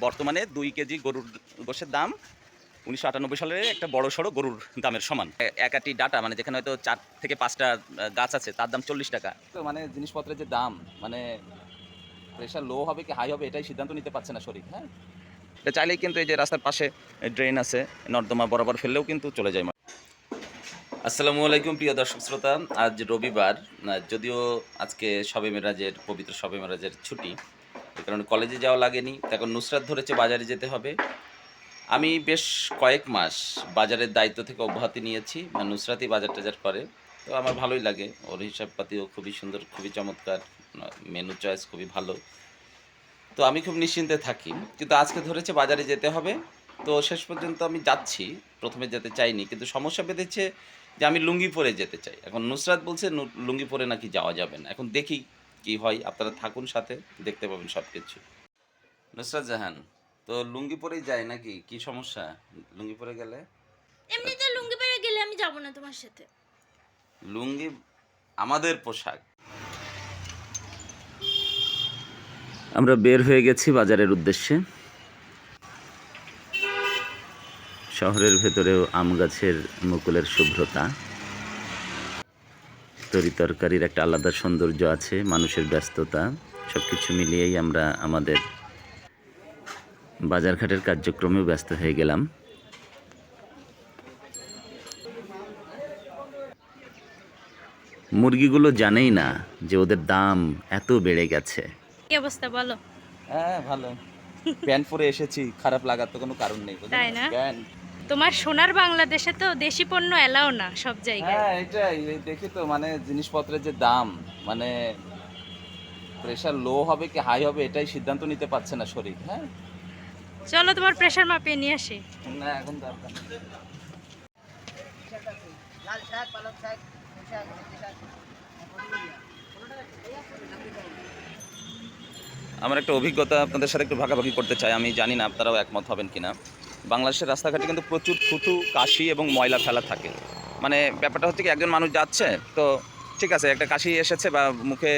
বর্তমানে দুই কেজি গরুর গোশের দাম উনিশশো আটানব্বই সালের একটা বড় সড়ো গরুর দামের সমান। এ- এক আটি ডাটা মানে যেখানে হয়তো চার থেকে পাঁচটা গাছ আছে তার দাম চল্লিশ টাকা। তো মানে জিনিসপত্রের যে দাম মানে প্রেশার লো হবে কি হাই হবে এটাই সিদ্ধান্ত নিতে পারছে না শরীর হ্যাঁ? এটা চাইলেই কিন্তু এই যে রাস্তার পাশে ড্রেন আছে নর্দমা বরাবর ফেললেও কিন্তু চলে যায়। আসসালামু আলাইকুম প্রিয় দর্শক শ্রোতা আজ রবিবার যদিও আজকে শবে মেরাজের পবিত্র শবে মেরাজের ছুটি কারণে কলেজে যাওয়া লাগেনি এখন নুসরাত ধরেছে বাজারে যেতে হবে। আমি বেশ কয়েক মাস বাজারের দায়িত্ব থেকে অব্যাহতি নিয়েছি মানে নুসরাতই বাজার টাজার করে। তো আমার ভালোই লাগে, ওর হিসাবপাতিও খুবই সুন্দর, খুবই চমৎকার, মেনু চয়েস খুবই ভালো। তো আমি খুব নিশ্চিন্তে থাকি, কিন্তু আজকে ধরেছে বাজারে যেতে হবে। তো শেষ পর্যন্ত আমি যাচ্ছি, প্রথমে যেতে চাইনি, কিন্তু সমস্যা বেঁধেছে যে আমি লুঙ্গি পরে যেতে চাই। এখন নুসরাত বলছে লুঙ্গি পরে নাকি যাওয়া যাবে না। এখন দেখি কি হয় আপনারা থাকুন সাথে দেখতে পাবেন সব কিছু নুসরাত জাহান তো লুঙ্গি পরেই যায় নাকি? কি সমস্যা? লুঙ্গি পরে গেলে? এমনিতে লুঙ্গি পরে গেলে আমি যাব না তোমার সাথে। লুঙ্গি আমাদের পোশাক। আমরা বের হয়ে গেছি বাজারের উদ্দেশ্যে। শহরের ভেতরেও আম গাছের মুকুলের শুভ্রতা। তরি তরকারির একটা আলাদা সৌন্দর্য আছে মানুষের ব্যস্ততা সব কিছু মিলিয়েই আমরা আমাদের বাজারঘাটের কার্যক্রমেও ব্যস্ত হয়ে গেলাম। মুরগিগুলো জানেই না যে ওদের দাম এত বেড়ে গেছে। কি অবস্থা বলো? হ্যাঁ ভালো। প্যান্ট পরে এসেছি খারাপ লাগার তো কোনো কারণ নেই? তাই না? প্যান্ট। তোমার সোনার বাংলাদেশে তো দেশি পণ্য এলাও না সব জায়গায়। হ্যাঁ এটাই। দেখি তো মানে জিনিসপত্রের যে দাম মানে প্রেশার লো হবে কি হাই হবে এটাই সিদ্ধান্ত নিতে পারছে না শরীর হ্যাঁ? চলো তোমার প্রেশার মাপিয়ে নিয়ে আসি। না এখন দরকার। আমার একটা অভিজ্ঞতা আপনাদের সাথে একটু ভাগাভাগি করতে চাই আমি জানি না আপনারাও একমত হবেন কিনা। বাংলাদেশের রাস্তাঘাটে কিন্তু প্রচুর থুতু, কাশি এবং ময়লা ফেলা থাকে। মানে ব্যাপারটা হচ্ছে কি, একজন মানুষ যাচ্ছে, তো ঠিক আছে, একটা কাশি এসেছে বা মুখে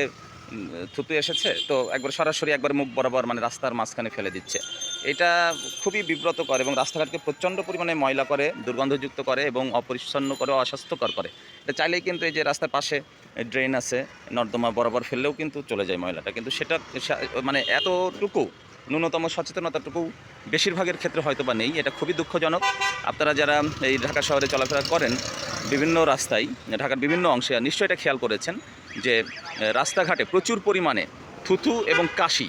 থুতু এসেছে, তো একবার সরাসরি একবার মুখ বরাবর মানে রাস্তার মাঝখানে ফেলে দিচ্ছে। এটা খুবই বিব্রত করে এবং রাস্তাঘাটকে প্রচণ্ড পরিমাণে ময়লা করে, দুর্গন্ধযুক্ত করে এবং অপরিচ্ছন্ন করে, অস্বাস্থ্যকর করে। এটা চাইলেই কিন্তু এই যে রাস্তার পাশে ড্রেন আছে, নর্দমা বরাবর ফেললেও কিন্তু চলে যায় ময়লাটা। কিন্তু সেটা মানে এতটুকু ন্যূনতম সচেতনতাটুকু বেশিরভাগের ক্ষেত্রে হয়তো বা নেই। এটা খুবই দুঃখজনক। আপনারা যারা এই ঢাকা শহরে চলাফেরা করেন, বিভিন্ন রাস্তায়, ঢাকার বিভিন্ন অংশে, নিশ্চয়ই এটা খেয়াল করেছেন যে রাস্তাঘাটে প্রচুর পরিমাণে থুথু এবং কাশি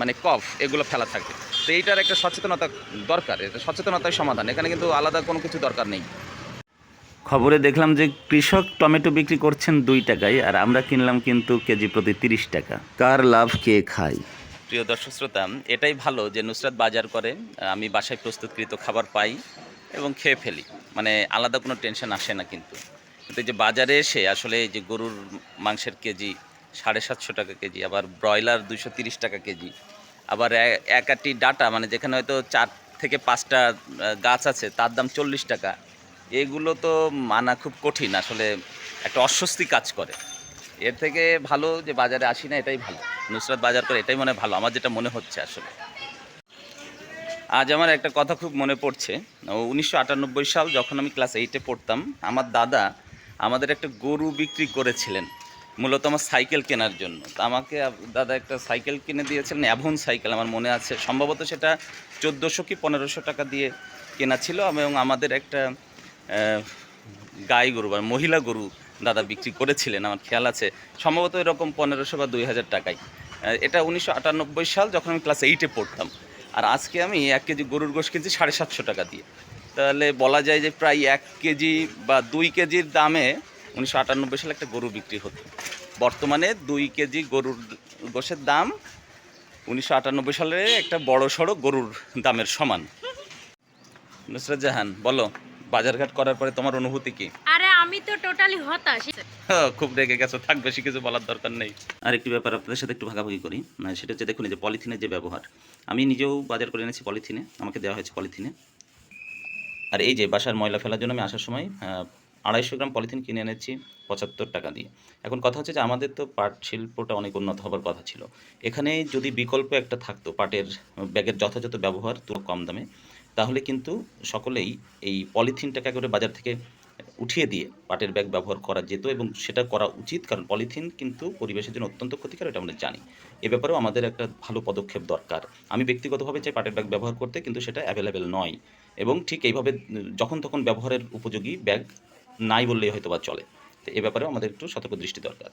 মানে কফ, এগুলো ফেলা থাকে। তো এইটার একটা সচেতনতা দরকার, এটা সচেতনতার সমাধান। এখানে কিন্তু আলাদা কোনো কিছু দরকার নেই। খবরে দেখলাম যে, কৃষক টমেটো বিক্রি করছেন দুই টাকায়, আর আমরা কিনলাম কিন্তু কেজি প্রতি তিরিশ টাকা। কার লাভ, কে খায়? প্রিয় দর্শক শ্রোতা, এটাই ভালো যে নুসরাত বাজার করে, আমি বাসায় প্রস্তুতকৃত খাবার পাই এবং খেয়ে ফেলি। মানে আলাদা কোনো টেনশন আসে না কিন্তু। কিন্তু যে বাজারে এসে আসলে যে গরুর মাংসের কেজি সাড়ে সাতশো টাকা কেজি, আবার ব্রয়লার দুশো তিরিশ টাকা কেজি, আবার এক আটি ডাটা মানে যেখানে হয়তো চার থেকে পাঁচটা গাছ আছে, তার দাম চল্লিশ টাকা, এগুলো তো মানা খুব কঠিন। আসলে একটা অস্বস্তি কাজ করে। এর থেকে ভালো যে বাজারে আসি না, এটাই ভালো। নুসরাত বাজার করে এটাই মনে ভালো, আমার যেটা মনে হচ্ছে আসলে। আজ আমার একটা কথা খুব মনে পড়ছে। উনিশশো আটানব্বই সাল যখন আমি ক্লাস এইটে পড়তাম, আমার দাদা আমাদের একটা গরু বিক্রি করেছিলেন, মূলত আমার সাইকেল কেনার জন্য। তা আমাকে দাদা একটা সাইকেল কিনে দিয়েছিলেন, অ্যাভন সাইকেল, আমার মনে আছে। সম্ভবত সেটা চোদ্দোশো কি পনেরোশো টাকা দিয়ে কেনা ছিল এবং আমাদের একটা গাই গরু বা মহিলা গরু দাদা বিক্রি করেছিলেন, আমার খেয়াল আছে। সম্ভবত এরকম পনেরোশো বা দুই হাজার টাকায়। এটা উনিশশো আটানব্বই সাল যখন আমি ক্লাস এইটে পড়তাম। আর আজকে আমি এক কেজি গরুর গোশ কিনছি সাড়ে সাতশো টাকা দিয়ে। তাহলে বলা যায় যে প্রায় এক কেজি বা দুই কেজির দামে উনিশশো আটানব্বই সালে একটা গরু বিক্রি হতো। বর্তমানে দুই কেজি গরুর গোশের দাম উনিশশো আটানব্বই সালে একটা বড় সড়ো গরুর দামের সমান। নুসরাত জাহান, বলো, বাজারঘাট করার পরে তোমার অনুভূতি কি? আমি তো টোটালি হতাশ। খুব রেগে গেছো থাক বেশি কিছু বলার দরকার নেই। আর একটি ব্যাপার আপনাদের সাথে একটু ভাগাভাগি করি। মানে সেটা হচ্ছে দেখুন এই যে পলিথিনের যে ব্যবহার আমি নিজেও বাজার করে এনেছি পলিথিনে আমাকে দেওয়া হয়েছে পলিথিনে। আর এই যে বাসার ময়লা ফেলার জন্য আমি আসার সময় আড়াইশো গ্রাম পলিথিন কিনে এনেছি পঁচাত্তর টাকা দিয়ে। এখন কথা হচ্ছে যে আমাদের তো পাট শিল্পটা অনেক উন্নত হবার কথা ছিল। এখানে যদি বিকল্প একটা থাকতো পাটের ব্যাগের যথাযথ ব্যবহার তুলো কম দামে তাহলে কিন্তু সকলেই এই পলিথিনটাকে একেবারে বাজার থেকে উঠিয়ে দিয়ে পাটের ব্যাগ ব্যবহার করা যেত এবং সেটা করা উচিত, কারণ পলিথিন কিন্তু পরিবেশের জন্য অত্যন্ত ক্ষতিকর এটা আমরা জানি। এ ব্যাপারেও আমাদের একটা ভালো পদক্ষেপ দরকার। আমি ব্যক্তিগতভাবে চাই পাটের ব্যাগ ব্যবহার করতে, কিন্তু সেটা অ্যাভেলেবেল নয়। এবং ঠিক এইভাবে যখন তখন ব্যবহারের উপযোগী ব্যাগ নাই বললেই হয়তো বা চলে। তো এ ব্যাপারেও আমাদের একটু সতর্ক দৃষ্টি দরকার।